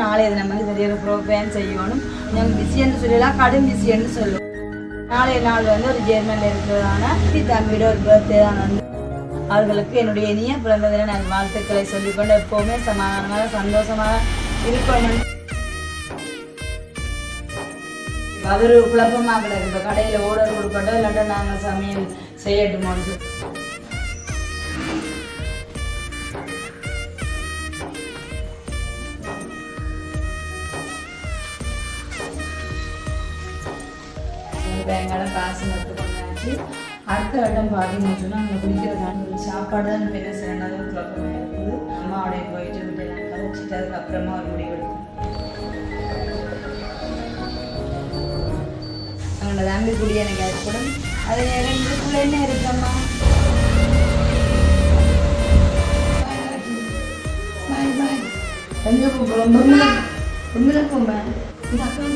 நாளை நம்ம வந்து பெரிய ப்ரோக்ராம் செய்யணும். கொஞ்சம் பிஸின்னு சொல்லலாம் கடும் பிஸின்னு சொல்லுவோம் நாளைய நாள் வந்து ஒரு ஜெர்மனில் இருக்கிறதான தம்பியோட ஒரு பர்த்டே தான் வந்து. அவர்களுக்கு என்னுடைய இனிய பிறந்த தின நான் வாழ்த்துக்களை சொல்லிக்கொண்டு எப்போவுமே சமாதானமாக சந்தோஷமாக இருக்கணும். அவர் குழப்பமாக கிடக்கு. இப்போ கடையில் ஓடர் கொடுக்கட்டும் இல்லாட்டா நாங்கள் சமையல் செய்யட்டுமோன்னு சொல்லி வெங்காயம் காசு மட்டும் அடுத்த வட்டம் பார்த்தீங்கன்னு சொன்னால் அங்கே குடிக்கிறதான சாப்பாடு தான் பெரிய சிறந்ததும் குழப்பமாக இருக்குது. அம்மாவோடைய போயிட்டு விட்டு நான் கழிச்சிட்டு அதுக்கப்புறமா ஒரு முடிவு எடுத்தேன் அவங்களோட தம்பி குடி எனக்கு ஏற்படும் அது எனக்குள்ள என்ன இருக்கம்மா பாய் பாய் எங்கே போகிறோம் பொம்மை பொம்மை பொம்மை இந்த அக்கா?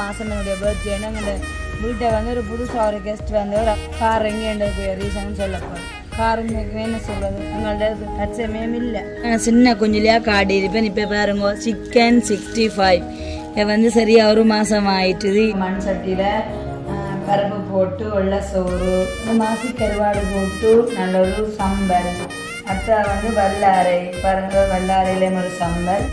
மாதம் என்னுடைய பர்த்டே எங்கள் வீட்டை வந்து ஒரு புதுசாக ஒரு கெஸ்ட் வந்து ஒரு கார் எங்கேன்றது ரீசன் சொல்ல போகிறேன் கார் என்ன சொல்கிறது எங்கள்ட்ட தச்சமே இல்லை. நான் சின்ன குஞ்சிலியாக காடி இருப்பேன் இப்போ பாருங்க சிக்கன் சிக்ஸ்டி ஃபைவ் இது வந்து சரியாக ஒரு மாதம் ஆயிட்டுது. மண் சட்டியில் பருப்பு போட்டு உள்ள சோறு மாசி கருவாடு போட்டு நல்ல ஒரு சம்பல் அடுத்த வந்து வல்லாரை. பாருங்க வல்லாரையில ஒரு சம்பல்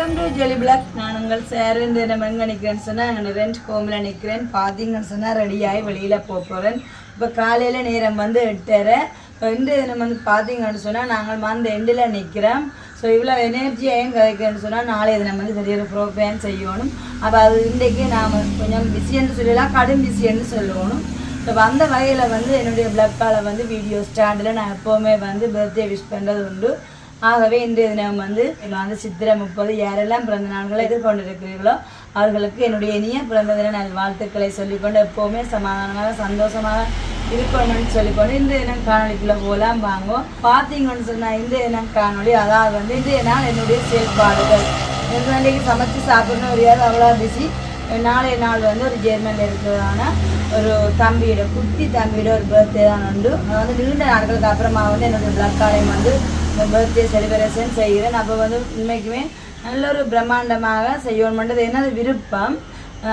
வெல்கம் டு ஜெலி பிளாக் நான் உங்கள் சேர் இந்த நம்ம எங்கே நிற்கிறேன்னு சொன்னால் நான் ரெண்ட் கோமில் நிற்கிறேன் பார்த்தீங்கன்னு சொன்னால் ரெடியாகி வெளியில் போக போகிறேன் இப்போ காலையில் நேரம் வந்து எட்டரை. ரெண்டு தினம் வந்து பார்த்தீங்கன்னு சொன்னால் நாங்கள் வந்து எண்டில் நிற்கிறோம் ஸோ இவ்வளோ எனர்ஜியாக ஏன் கிடைக்குன்னு சொன்னால் நாளைய நம்ம வந்து சரியான ப்ரோக்ராம் செய்யணும். அப்போ அது இன்றைக்கு நாம் கொஞ்சம் பிஸின்னு சொல்லலாம் கடும் பிஸின்னு சொல்லணும். ஸோ அந்த வகையில் வந்து என்னுடைய பிளக்கால் வந்து வீடியோ ஸ்டாண்டில் நான் எப்போவுமே வந்து பர்த்டே விஷ் பண்ணுறது உண்டு. ஆகவே இன்றைய தினம் வந்து வந்து சித்திரை முப்பது யாரெல்லாம் பிறந்த நாட்களை எதிர்கொண்டிருக்கிறீர்களோ அவர்களுக்கு என்னுடைய இனிய பிறந்த தின நல் வாழ்த்துக்களை சொல்லிக்கொண்டு எப்போவுமே சமாதானமாக சந்தோஷமாக இருக்கணும்னு சொல்லிக்கொண்டு இந்த தினம் காணொலிக்குள்ளே போகலாம் வாங்குவோம் பார்த்தீங்கன்னு சொன்னால் இந்த தினம் காணொலி அதாவது வந்து இன்றைய நாள் என்னுடைய செயல்பாடுகள். எனக்கு அன்றைக்கு சமைச்சு சாப்பிடணும் முடியாது அவ்வளோ பிஸி நாளைய நாள் வந்து ஒரு ஜெர்மனில் இருக்கிறதான ஒரு தம்பியோட குட்டி தம்பியோட ஒரு பர்த்டே தான் உண்டு. அது வந்து நீண்ட நாட்களுக்கு அப்புறமா வந்து என்னோட பிளட் காலையும் வந்து பர்த்டே செலிப்ரேஷன் செய்கிறேன் அப்போ வந்து உண்மைக்குமே நல்ல ஒரு பிரம்மாண்டமாக செய்யணும்ன்றது என்னது விருப்பம்.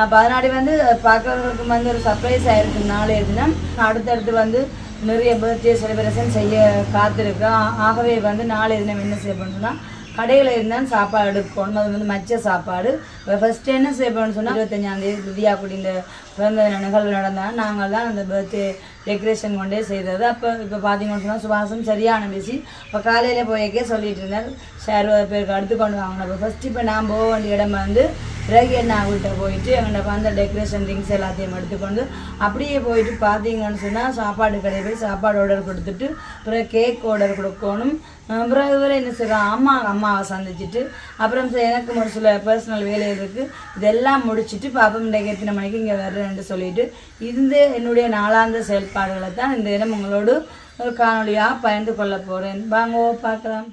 அப்போ அதனாடி வந்து பார்க்குறவங்களுக்கு வந்து ஒரு சர்ப்ரைஸ் ஆகிருக்கு நாளைய தினம். அடுத்தடுத்து வந்து நிறைய பர்த்டே செலிப்ரேஷன் செய்ய காத்திருக்கோம். ஆகவே வந்து நாளைய தினம் என்ன செய்ய பண்ணுறோம்னா கடையில் இருந்தால் சாப்பாடு எடுக்கணும் அது வந்து மச்ச சாப்பாடு. இப்போ ஃபஸ்ட்டு என்ன செய்யணும்னு சொன்னால் இருபத்தஞ்சாந்தேதி திவ்யா குடியில் பிறந்த நிகழ்வு நடந்தால் நாங்கள் தான் அந்த பர்த்டே டெக்கரேஷன் கொண்டே செய்தது. அப்போ இப்போ பார்த்தீங்கன்னு சொன்னால் சுபாசம் சரியான மிஷின் இப்போ காலையில் போய்க்கே சொல்லிட்டு இருந்தேன் அறுபது பேருக்கு அடுத்து கொண்டு வாங்கினேன் இப்போ ஃபஸ்ட்டு இப்போ நான் போக வேண்டிய இடம் வந்து பிறகு அண்ணா வீட்டை போயிட்டு எங்கள்கிட்ட வந்து டெக்கரேஷன் திங்ஸ் எல்லாத்தையும் எடுத்துக்கொண்டு அப்படியே போயிட்டு பார்த்தீங்கன்னு சொன்னால் சாப்பாடு கடை போய் சாப்பாடு ஆர்டர் கொடுத்துட்டு பிறகு கேக் ஆர்டர் கொடுக்கணும். அப்புறம் இவரை என்ன செய்கிறோம் அம்மா அம்மாவை சந்திச்சுட்டு அப்புறம் எனக்கு ஒரு சில பர்சனல் வேலை இருக்குது இதெல்லாம் முடிச்சுட்டு பாப்பம் இன்றைக்கு எத்தனை மணிக்கு இங்கே வர்றேன்னு சொல்லிட்டு இந்த என்னுடைய நாளாந்த செயல்பாடுகளை தான் இந்த தினம் உங்களோடு ஒரு காணொலியாக பயந்து கொள்ள போகிறேன் வாங்க பார்க்கலாம்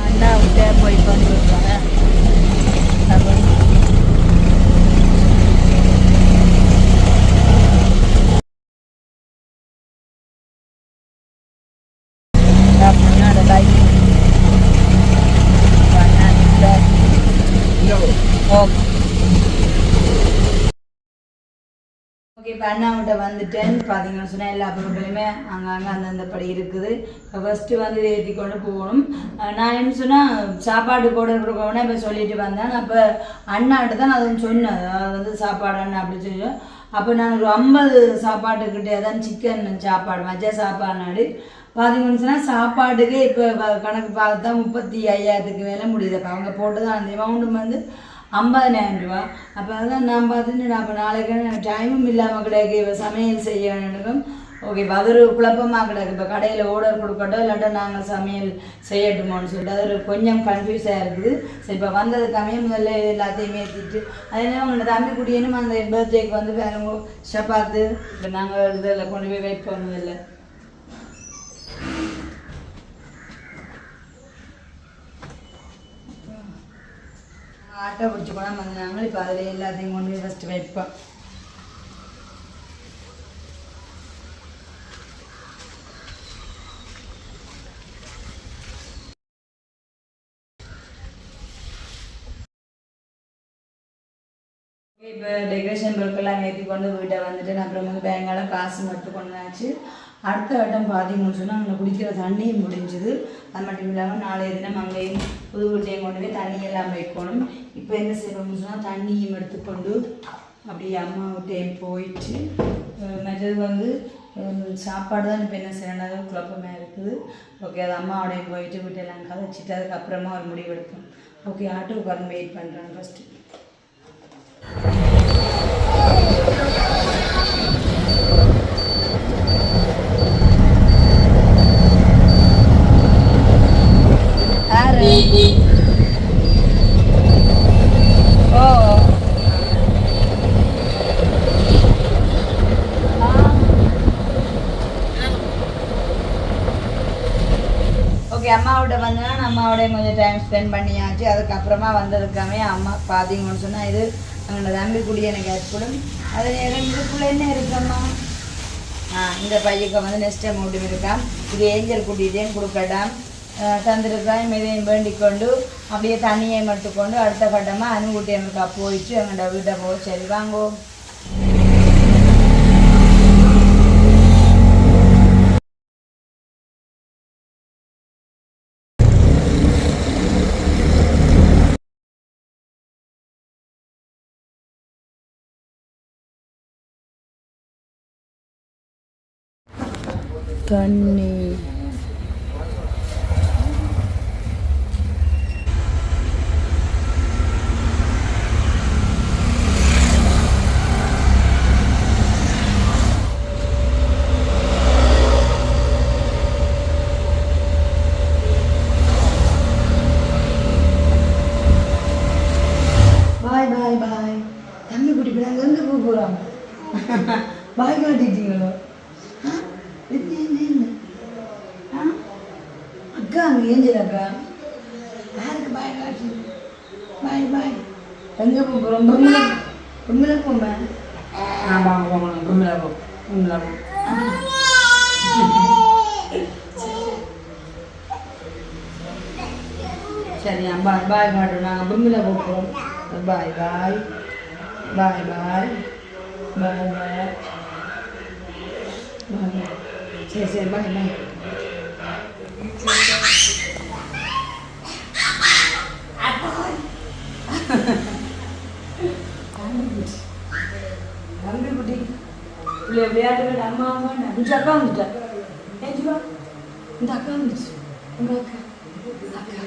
அண்ணா விட்டு போய் வந்துருக்காங்க அப்புறம் அப்படின்னா அந்த bike. அண்ணா, இந்த- ஓகே ஓகே இப்போ அண்ணாவிட்ட வந்துட்டேன். பார்த்தீங்கன்னு சொன்னால் எல்லா பொருட்களுமே அங்கங்கே அந்தந்த படி இருக்குது. இப்போ ஃபஸ்ட்டு வந்து ஏற்றி கொண்டு போகணும். நான் என்ன சொன்னால் சாப்பாடு போட கொடுக்கணும் இப்போ சொல்லிட்டு வந்தேன். அப்போ அண்ணாட்ட தான் நான் அதை சொன்னேன். அது வந்து சாப்பாடு அண்ணா அப்படி சொல்லி. அப்போ நான் ஒரு ஐம்பது சாப்பாட்டுக்கிட்டே தான் சிக்கன் சாப்பாடு மஜா சாப்பாடு பார்த்தீங்கன்னு சொன்னால் சாப்பாட்டுக்கு இப்போ கணக்கு பார்த்தா முப்பத்தி ஐயாயிரத்துக்கு மேலே முடியுது. அப்போ அவங்க போட்டு தான் அந்த அமௌண்ட்டு வந்து ஐம்பதனாயிரம் ரூபா அப்போ அதான் நான் பார்த்துட்டு நான் அப்போ நாளைக்கு டைமும் இல்லாமல் கிடையாது இப்போ சமையல் செய்ய எனக்கும் ஓகே இப்போ அது ஒரு குழப்பமாக கிடக்கு இப்போ கடையில் ஓர்டர் கொடுக்கட்டும் இல்லாட்டா நாங்கள் சமையல் செய்யட்டுமோன்னு சொல்லிட்டு அது ஒரு கொஞ்சம் கன்ஃபியூஸாக இருக்குது சரி இப்போ வந்ததுக்காமே முதல்ல இது எல்லாத்தையும் ஏற்றிட்டு அதே உங்களோட தம்பி குடியனும் அந்த பர்த்டேக்கு வந்து வேறு சப்பாத்து இப்போ நாங்கள் இதில் கொண்டு போய் வெயிட் முதல்ல ஆட்டோ பிடிச்சி போனால் வந்தாங்க இப்போ அதில் எல்லாத்தையும் கொண்டு போய் ஃபஸ்ட்டு வைப்போம் இப்போ டெக்கரேஷன் பொருட்கள்லாம் ஏற்றி கொண்டு வீட்டை வந்துட்டு நான் அப்புறம் வந்து பேங்கால காசு மட்டும் கொண்டாச்சு அடுத்த வட்டம் பார்த்தீங்கன்னு சொன்னால் அங்கே குடிக்கிற தண்ணியும் முடிஞ்சுது. அது மட்டும் இல்லாமல் நாளைய தினம் அங்கேயும் புது வீட்டையும் கொண்டு போய் தண்ணியெல்லாம் வைக்கணும். இப்போ என்ன செய்யணும்னு சொன்னால் தண்ணியும் எடுத்துக்கொண்டு அப்படியே அம்மா வீட்டையும் போயிட்டு மற்றது வந்து சாப்பாடு தான் இப்போ என்ன செய்யணும் குழப்பமாக இருக்குது. ஓகே அது அம்மாவோடையும் போயிட்டு வீட்டெல்லாம் கதைச்சிட்டு அதுக்கப்புறமா ஒரு முடிவு எடுப்போம். ஓகே ஆட்டோ உட்காந்து வெயிட் பண்ணுறேன் ஃபஸ்ட்டு யாரு ஓ ஓகே அம்மாவோட வந்தேன்னா நான் அம்மாவோட கொஞ்சம் டைம் ஸ்பெண்ட் பண்ணியாச்சு. அதுக்கப்புறமா வந்ததுக்காமே அம்மா பார்த்தீங்கன்னு சொன்னால் இது அவங்களோட தம்பி குடி எனக்கு ஏற்படும் அது நேரம் இதுக்குள்ளே என்ன இருக்கம்மா ஆ இந்த பையக்கு வந்து நெக்ஸ்ட் எங்கூட்டியும் இருக்கான் இது ஏஞ்சல் குட்டிகிட்டேயும் கொடுக்கட்டாம் தந்திருக்காய் இதையும் வேண்டிக் கொண்டு அப்படியே தண்ணியை மட்டும் கொண்டு அடுத்த கட்டமாக அனுகுட்டி அப்போ போயிட்டு எங்கள்கிட்ட வீட்டை போக சரி வாங்கோ. தண்ணி பாய் பாய் பாய் தம்பி குட்டி பிள்ளைங்க எங்கே போக போகிறோம் பாய் காட்டிட்டீங்களோ ஆ? என்ன என்ன என்ன ஆ? அக்கா அங்கே ஏஞ்சல் அக்கா யாருக்கு பாய் காட்டு பாய் பாய் எங்கே போக போகிறோம் பொம்மில பொம்மில போமா ஆமாம் போகணும் பொம்மில போ பொம்மில போ சரி பாய் பாய் காட்டு நாங்கள் பொம்மில போகிறோம் பாய் பாய் பாய் பாய் பாய் பாய் பாய் சரி சரி பாய் பாய் தம்பி பிள்ளை விளையாட்டு விளையாட்டு அம்மா அம்மா இந்த அக்கா வந்துட்டா ஏஞ்சி வா இந்த அக்கா வந்துச்சு உங்க அக்கா அக்கா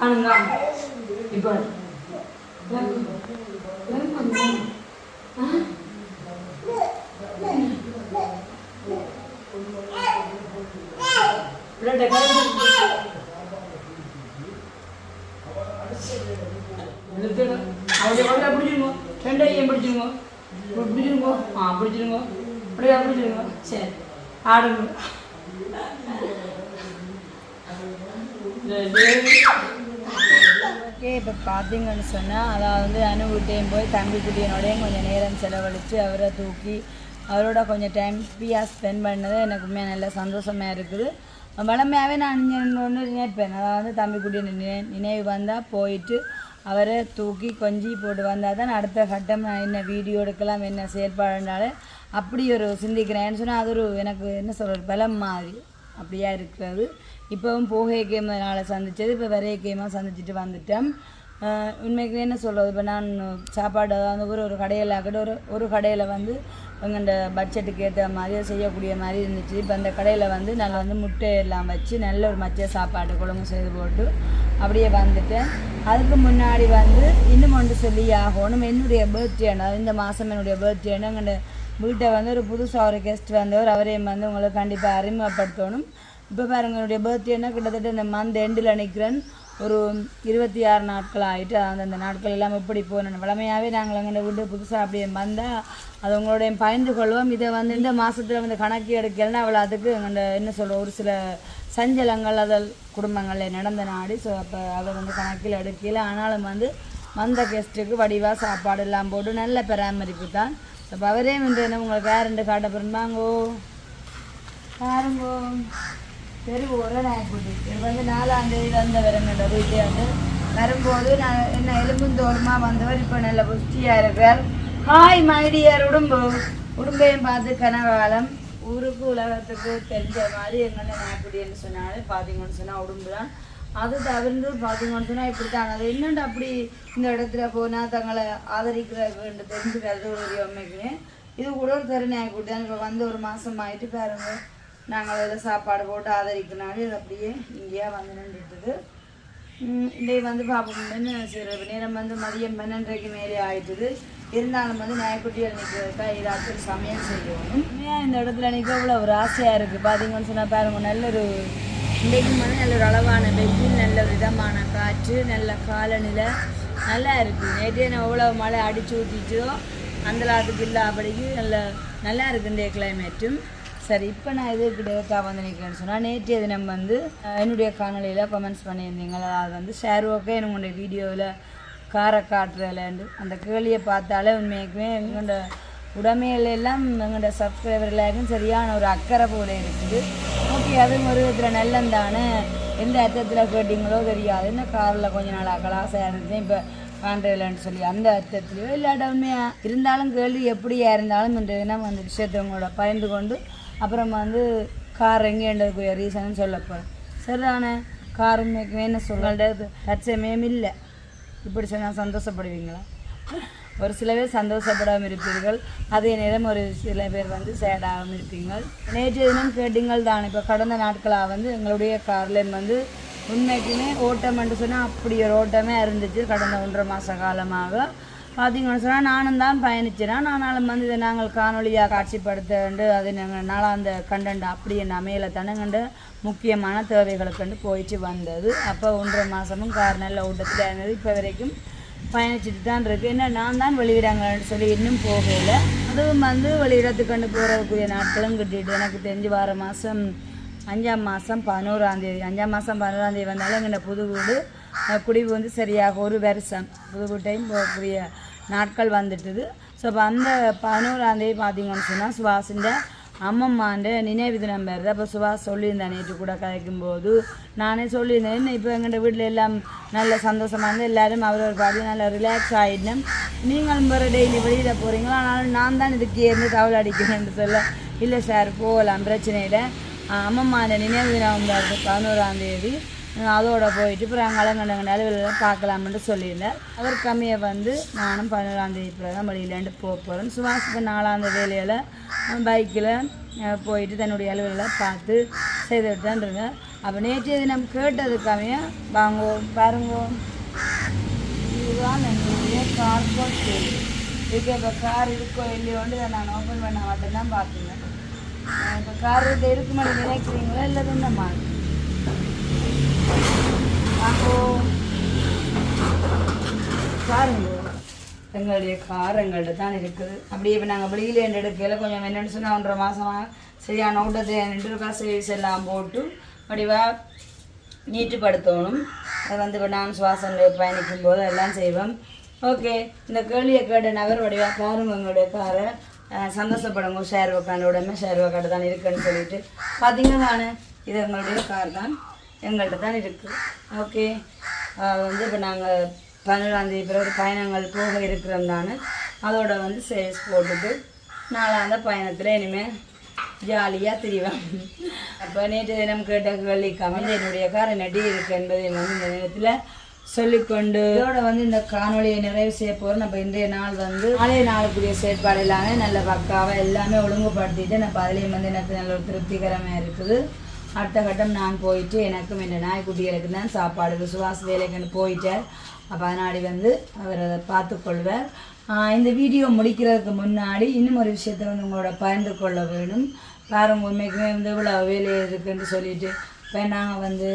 காணுங்க இப்போ பிடிச்சிருங்க ரெண்டையும் பிடிச்சிருங்க பிடிச்சிருங்கோ ஆ பிடிச்சிருங்கோ அப்படியா பிடிச்சிருங்கோ சரி ஆடுங்க. ஓகே இப்போ பார்த்தீங்கன்னு சொன்னால் அதாவது வந்து போய் தம்பி குட்டியனோடையும் கொஞ்சம் நேரம் செலவழித்து அவரை தூக்கி அவரோட கொஞ்சம் டைம் ஃப்ரீயாக ஸ்பெண்ட் பண்ணது எனக்கு உண்மையாக நல்ல சந்தோஷமாக இருக்குது. வளமையாகவே நான் ஒன்று நினைப்பேன். அதாவது தம்பிக்குட்டி நினை நினைவு வந்தால் போயிட்டு அவரை தூக்கி கொஞ்சி போட்டு வந்தால் தான் அடுத்த கட்டம் நான் என்ன வீடியோ எடுக்கலாம் என்ன செயற்பாடுனால அப்படி ஒரு சிந்திக்கிறேன்னு சொன்னால் அது ஒரு எனக்கு என்ன சொல்கிறது பலம் மாதிரி. அப்படியா இருக்கிறது. இப்போவும் போகை கேமனால சந்தித்தது இப்போ வரைய கேமாக சந்திச்சுட்டு வந்துட்டேன். உண்மைக்கு என்ன சொல்கிறது இப்போ நான் சாப்பாடு அதாவது ஒரு ஒரு கடையில் ஆகட்டும் ஒரு ஒரு கடையில் வந்து எங்கள்ட பட்ஜெட்டுக்கு ஏற்ற மாதிரி செய்யக்கூடிய மாதிரி இருந்துச்சு. இப்போ அந்த கடையில் வந்து நான் வந்து முட்டை எல்லாம் வச்சு நல்ல ஒரு மச்ச சாப்பாடு குழம்பு செய்து போட்டு அப்படியே வந்துட்டேன். அதுக்கு முன்னாடி வந்து இன்னும் ஒன்று சொல்லி ஆகணும் என்னுடைய பர்த்டேனா இந்த மாதம் என்னுடைய பர்த்டே எங்கள்ட வீட்டை வந்து ஒரு புதுசாக ஒரு கெஸ்ட் வந்தவர். அவரையும் வந்து உங்களை கண்டிப்பாக அறிமுகப்படுத்தணும். இப்போ பாருங்க என்னுடைய பர்த்டேன்னா கிட்டத்தட்ட இந்த மந்த் எண்டில் நிற்கிறேன் ஒரு இருபத்தி ஆறு நாட்கள் ஆகிட்டு அந்தந்த நாட்கள் எல்லாம் எப்படி போகணும் வளமையாகவே நாங்கள் அங்கே வீட்டு புதுசாக அப்படியே வந்தால் அது உங்களுடைய பகிர்ந்து கொள்வோம். இதை வந்து இந்த மாதத்தில் வந்து கணக்கு எடுக்கலைன்னா அவளை அதுக்கு அந்த என்ன சொல்கிற ஒரு சில சஞ்சலங்கள் அதில் குடும்பங்களில் நடந்த நாடு. ஸோ அப்போ அதை வந்து கணக்கில் எடுக்கல. ஆனாலும் வந்து வந்த கெஸ்ட்டுக்கு வடிவாக சாப்பாடு எல்லாம் போட்டு நல்ல பராமரிப்பு தான். அப்போ அவரே வந்து என்ன உங்களுக்கு யாருண்டு காட்ட போகிறாங்கோ பாருங்கோ தெரு ஒரு நாய்க்குட்டி இது வந்து நாலாம் தேதி வந்தவர் என்னோட வீட்டை வந்து வரும்போது நான் என்ன எலும்புந்தோறுமா வந்தவர் இப்போ நல்ல புஷ்டியாக இருக்கார். ஹாய் மைடியர் உடும்பு. உடும்பையும் பார்த்து கனகாலம். ஊருக்கு உலகத்துக்கு தெரிஞ்ச மாதிரி என்னென்ன நாய்க்குட்டின்னு சொன்னாலே பார்த்தீங்கன்னு சொன்னால் உடும்பு தான். அது தவிர்த்து பார்த்தீங்கன்னு சொன்னால் இப்படி தான் அது என்னண்டு அப்படி இந்த இடத்துல போனால் தங்களை ஆதரிக்கிற தெரிஞ்சுக்கிறது ஒரு உண்மைக்குன்னு இது கூட ஒரு தெரு நாய்க்குட்டி தான். இப்போ வந்து ஒரு மாதம் ஆகிட்டு பாருங்கள் நாங்கள் அதில் சாப்பாடு போட்டு ஆதரிக்கனால இது அப்படியே இங்கேயா வந்து நின்றுட்டுது. இன்றைய வந்து பார்ப்போம்னு சிறு நேரம் வந்து மதியம் பன்னெண்டரைக்கு மேலே ஆயிட்டுது. இருந்தாலும் வந்து நாய்க்குட்டிகள் நிற்கிறதுக்கா ஏதாச்சும் சமையல் செய்யணும். ஏன் இந்த இடத்துல நிற்க இவ்வளோ ஒரு ஆசையாக இருக்குது பார்த்தீங்கன்னு சொன்னால் பாருங்க நல்ல ஒரு இன்றைக்கும் வந்து நல்ல ஒரு அளவான வெயில் நல்ல ஒரு இதமான காற்று நல்ல காலநிலை. நல்லா இருக்குது நேற்றே நான் எவ்வளோ மழை அடிச்சு ஊற்றிச்சோ அந்த லாட்டுக்கு இல்லாதபடிக்கு நல்ல நல்லா இருக்குது இந்த கிளைமேட்டும் சரி இப்போ நான் எது கிட்டக்கா வந்து நிற்கிறேன்னு சொன்னால் நேற்றைய தினம் வந்து என்னுடைய காணொலியில் கமெண்ட்ஸ் பண்ணியிருந்தீங்களா? அது வந்து ஷேர் ஓகே என்னுடைய வீடியோவில் காரை காட்டுறதுலேண்டு அந்த கேள்வியை பார்த்தாலே உண்மையாக்குமே எங்களோட உடமையில எல்லாம் எங்களோட சப்ஸ்கிரைபர் எல்லாருக்கும் சரியான ஒரு அக்கறை போல இருக்குது. ஓகே அதுவும் ஒரு விதத்தில் நல்லந்தானே எந்த அர்த்தத்தில் கேட்டிங்களோ தெரியாது. என்ன காரில் கொஞ்ச நாள் கலாசாக இருந்துச்சு இப்போ காண்றதில்லன்னு சொல்லி அந்த அர்த்தத்துலையோ இல்லாட்ட உண்மையாக இருந்தாலும் கேள்வி எப்படியா இருந்தாலும் இந்த தினம் அந்த விஷயத்தை உங்களோட பகிர்ந்து கொண்டு அப்புறம் வந்து கார் எங்கேன்றதுக்குரிய ரீசன் சொல்ல போகிறேன் சரிதானே கார் உண்மைக்கு என்ன சொல்கிறது தற்சமயம் இல்லை. இப்படி சொன்னால் சந்தோஷப்படுவீங்களா? ஒரு சில பேர் சந்தோஷப்படாமல் இருப்பீர்கள். அதே நேரம் ஒரு சில பேர் வந்து சேடாகவும் இருப்பீங்கள். நேற்று தினம் கேட்டீங்கள் தான் இப்போ கடந்த நாட்களாக வந்து எங்களுடைய கார்லேயும் வந்து உண்மைக்குமே ஓட்டம்னு சொன்னால் அப்படி ஒரு ஓட்டமே இருந்துச்சு. கடந்த ஒன்றரை மாத காலமாக. பார்த்தீங்கன்னு சொன்னால் நானும் தான் பயணிச்சேன்? ஆனாலும் வந்து இதை நாங்கள் காணொலியாக காட்சிப்படுத்தண்டு அது நாங்கள் அந்த கண்டென்ட் அப்படி நமையில தனங்கண்டு முக்கியமான தேவைகளுக்கு போயிட்டு வந்தது. அப்போ ஒன்றரை மாதமும் கார் நல்ல ஓட்டத்தில் இருந்தது. இப்போ வரைக்கும் பயணிச்சுட்டு தான் இருக்குது என்ன நான் தான் வெளியிடங்கன்னு சொல்லி இன்னும் போகல. அதுவும் வந்து வெளியிடத்துக்கண்டு போகிறதுக்குரிய நாட்களும் கிட்டிட்டு எனக்கு தெரிஞ்சு வார மாதம் அஞ்சாம் மாதம் பதினோராந்தேதி அஞ்சாம் மாதம் பதினோராந்தேதி வந்தாலும் எங்கள் புது வீடு குடிவு வந்து சரியாக ஒரு வருஷம். புது வீட்டையும் போகக்கூடிய நாட்கள் வந்துட்டுது. ஸோ இப்போ அந்த பதினோராம் தேதி பார்த்தீங்கன்னு சொன்னால் சுபாஷிൻ്റെ அம்மம்மாண்ட நினைவு தினம் வருது அப்போ சுபாஷ் சொல்லியிருந்தேன் நேற்று கூட கதைக்கும்போது. நானே சொல்லியிருந்தேன் இப்போ எங்கள்கிட்ட வீட்டில் எல்லாம் நல்ல சந்தோஷமாக இருந்து எல்லாரும் அவர் ஒரு பாடி நல்லா ரிலாக்ஸ் ஆகிடணும் நீங்களும் வேறு டெய்லி வெளியில் போகிறீங்களோ ஆனாலும் நான் தான் இதுக்கு இருந்து தவளை அடிக்கிறேன்னு சொல்ல இல்லை சார் போகலாம் பிரச்சனையில் அம்மம்மாண்ட நினைவு தினம் வருது பதினோராம் தேதி. அதோட போயிட்டு அப்புறம் அங்கே அலங்கண்டங்க நிலவில் பார்க்கலாம்னு சொல்லியிருந்தேன் அவர் கம்மியை வந்து நானும் பதினோராம் தேதி தான் வெளியிலேண்டு போக போகிறேன் சுபாஷ் இப்போ நாலாம் வேலையில் பைக்கில் போயிட்டு தன்னுடைய அலுவலில் பார்த்து செய்துட்டு தான் இருந்தேன் அப்போ நேற்றைய தினம் கேட்டதுக்காமையே வாங்கோ பாருங்கோ. இதுதான் என்னுடைய கார்போர்ட் கேள்வி இதுக்கு இப்போ கார் இருக்கோ இல்லையோண்டு இதை நான் ஓப்பன் பண்ண மட்டும்தான் பார்த்துங்க இப்போ கார் இது இருக்கு மாதிரி நினைக்கிறீங்களா? இல்லை இந்த மாதிரி பாருங்க. எங்களுடைய கார் எங்கள்கிட்ட தான் இருக்குது. அப்படியே இப்போ நாங்கள் வெளியில் என் எடுக்கையில் கொஞ்சம் என்னென்னு சொன்னால் ஒன்றரை மாதமாக சரியான ஊட்டத்தை ரெண்டு சர்வீஸ் எல்லாம் போட்டு வடிவாக நீட்டுப்படுத்தணும். அது வந்து இப்போ நான் சுவாசனில் பயணிக்கும் போது எல்லாம் செய்வோம். ஓகே. இந்த கேள்வியை கேட்ட நகர் வடிவாக பாருங்க எங்களுடைய காரை. சந்தோஷப்படுங்க. ஷேர் உக்காண்ட உடனே ஷேர் உக்காண்டு தான் இருக்குன்னு சொல்லிட்டு. பார்த்தீங்கன்னா நான் இது எங்களுடைய கார் தான். எங்கள்கிட்ட தான் இருக்குது ஓகே வந்து இப்போ நாங்கள் பன்னெண்டாந்தேதி பிறகு பயணங்கள் போக இருக்கிறோம் தானே அதோட வந்து சேல்ஸ் போட்டுட்டு நாலாந்த பயணத்தில் இனிமேல் ஜாலியாக திரிவேன் அப்போ நேற்று தினம் கேட்ட கேள்விக்காம இந்த என்னுடைய கார் நடி இருக்கு என்பதை வந்து இந்த நேரத்தில் சொல்லிக்கொண்டு இதோட வந்து இந்த காணொலியை நிறைவு செய்ய போகிறோம் நம்ம இன்றைய நாள் வந்து நாளைய நாளுக்குரிய செயற்பாடு எல்லாமே நல்ல பக்காவாக எல்லாமே ஒழுங்குபடுத்திட்டு நம்ம அதுலேயும் வந்து எனக்கு நல்ல ஒரு திருப்திகரமாக இருக்குது. அடுத்த கட்டம் நான் போயிட்டு எனக்கும் என் நாய்க்குட்டிகளுக்கு தான் சாப்பாடு சுவாச வேலைக்குன்னு போயிட்டார். அப்போ அதனாடி வந்து அவர் அதை பார்த்துக்கொள்வார் இந்த வீடியோ முடிக்கிறதுக்கு முன்னாடி இன்னும் ஒரு விஷயத்தை வந்து உங்களோட பகிர்ந்து கொள்ள வேணும். பாருங்க உண்மைக்குமே வந்து இவ்வளோ வேலை இருக்குன்னு சொல்லிட்டு. இப்போ நாங்கள் வந்து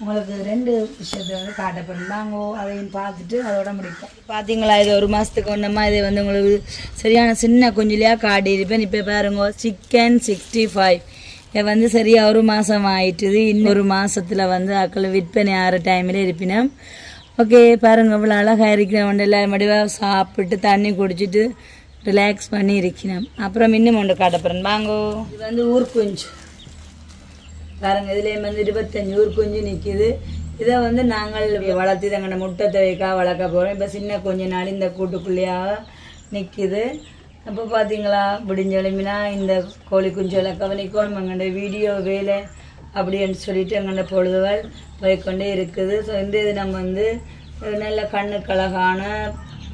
உங்களுக்கு ரெண்டு விஷயத்தை வந்து காட்டப்படும். நாங்கள் அதையும் பார்த்துட்டு அதோட முடிப்போம். பார்த்தீங்களா இது ஒரு மாதத்துக்கு ஒன்றமா இது வந்து உங்களுக்கு சரியான சின்ன குஞ்சிலையாக காட்டியிருப்பேன். இப்போ பாருங்க சிக்கன் சிக்ஸ்டி ஃபைவ் வந்து சரியாக ஒரு மாதம் ஆயிட்டுது. இன்னொரு மாதத்தில் வந்து அக்கள் விற்பனை ஆகிற டைமில் இருப்பினோம். ஓகே பாருங்கள் இவ்வளோ அழகாக இருக்கிறவன் எல்லாரும் மடிவாக சாப்பிட்டு தண்ணி குடிச்சிட்டு ரிலாக்ஸ் பண்ணி இருக்கணும் அப்புறம் இன்னும் ஒன்று காட்டப்படுறேன் வாங்கோ. இது வந்து ஊர்குஞ்சு பாருங்க இதுலேயும் வந்து இருபத்தஞ்சி ஊர்குஞ்சு நிற்கிது இதை வந்து நாங்கள் வளர்த்து தங்கட முட்டை தேவைக்காக வளர்க்க போகிறோம் இப்போ சின்ன கொஞ்ச நாள் இந்த கூட்டுக்குள்ளேயாக நிற்கிது அப்போ பார்த்தீங்களா விடிஞ்செலுமினா இந்த கோழி குஞ்சுகளை கவனிக்கணும். எங்கள்ட வீடியோ வேலை அப்படின்னு சொல்லிட்டு எங்கள்ட பொழுதுகள் போய்க்கொண்டே இருக்குது. ஸோ இந்த இது நம்ம வந்து நல்ல கண்ணுக்கு அழகான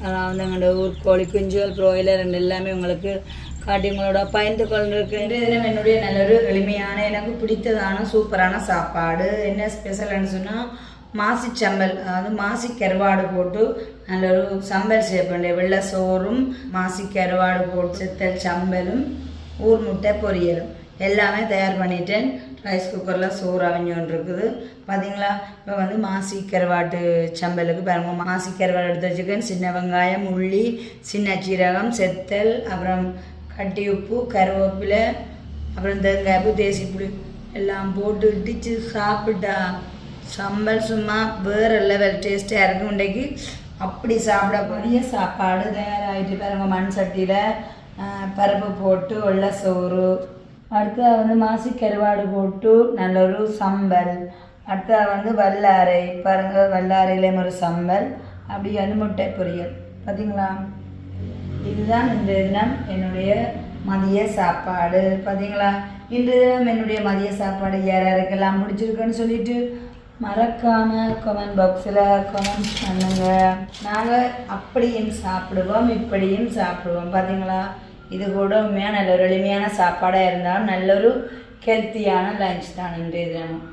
அதாவது எங்களோட ஊர் கோழி குஞ்சுகள் ப்ரோயிலர் ரெண்டு எல்லாமே உங்களுக்கு காட்டி உங்களோட பயந்து கொண்டிருக்கு இன்றைய என்னுடைய நல்ல ஒரு எளிமையான எனக்கு பிடித்ததான சூப்பரான சாப்பாடு. என்ன ஸ்பெஷல்னு சொன்னால் மாசி சம்பல் அதாவது மாசி கருவாடு போட்டு நல்ல ஒரு சம்பல் செய்யப்பண்ட வெள்ளை சோறும் மாசி கருவாடு போட்டு செத்தல் சம்பலும் ஊர் முட்டை பொரியலும். எல்லாமே தயார் பண்ணிட்டேன். ரைஸ் குக்கரில் சோறு அவிஞ்சோன் இருக்குது. பார்த்தீங்களா இப்போ வந்து மாசி கருவாட்டு சம்பலுக்கு பாருங்க. மாசி கருவாடு எடுத்து வச்சுக்கேன் சின்ன வெங்காயம் உள்ளி சின்ன சீரகம் செத்தல் அப்புறம் கட்டி உப்பு கருவேப்பிலை அப்புறம் தேங்காய்ப்பு தேசி புளி எல்லாம் போட்டு இடித்து சாப்பிட்டா சம்பல் சும்மா வேறு லெவல் டேஸ்ட்டாக இருக்கும் இன்றைக்கு. அப்படி சாப்பிட பெரிய சாப்பாடு தயாராகிட்டு பாருங்க மண் சட்டியில் பருப்பு போட்டு உள்ள சோறு. அடுத்தது வந்து மாசி கருவாடு போட்டு நல்ல ஒரு சம்பல். அடுத்து வந்து வல்லாரை. பாருங்க வல்லாரையிலேயும் ஒரு சம்பல். அப்படி வந்து முட்டை பொரியல். பார்த்தீங்களா இதுதான் இந்த தினம் என்னுடைய மதிய சாப்பாடு. பார்த்தீங்களா இன்று தினம் என்னுடைய மதிய சாப்பாடு யார் யாருக்கெல்லாம் முடிச்சிருக்குன்னு சொல்லிட்டு மறக்காம கமெண்ட் பாக்ஸில் கமெண்ட் பண்ணுங்க. நாங்கள் அப்படியும் சாப்பிடுவோம் இப்படியும் சாப்பிடுவோம். பார்த்தீங்களா இது கூட உண்மையாக நல்ல ஒரு எளிமையான சாப்பாடாக இருந்தாலும் நல்ல ஒரு ஹெல்த்தியான லஞ்ச் தான் இன்றைய தினம்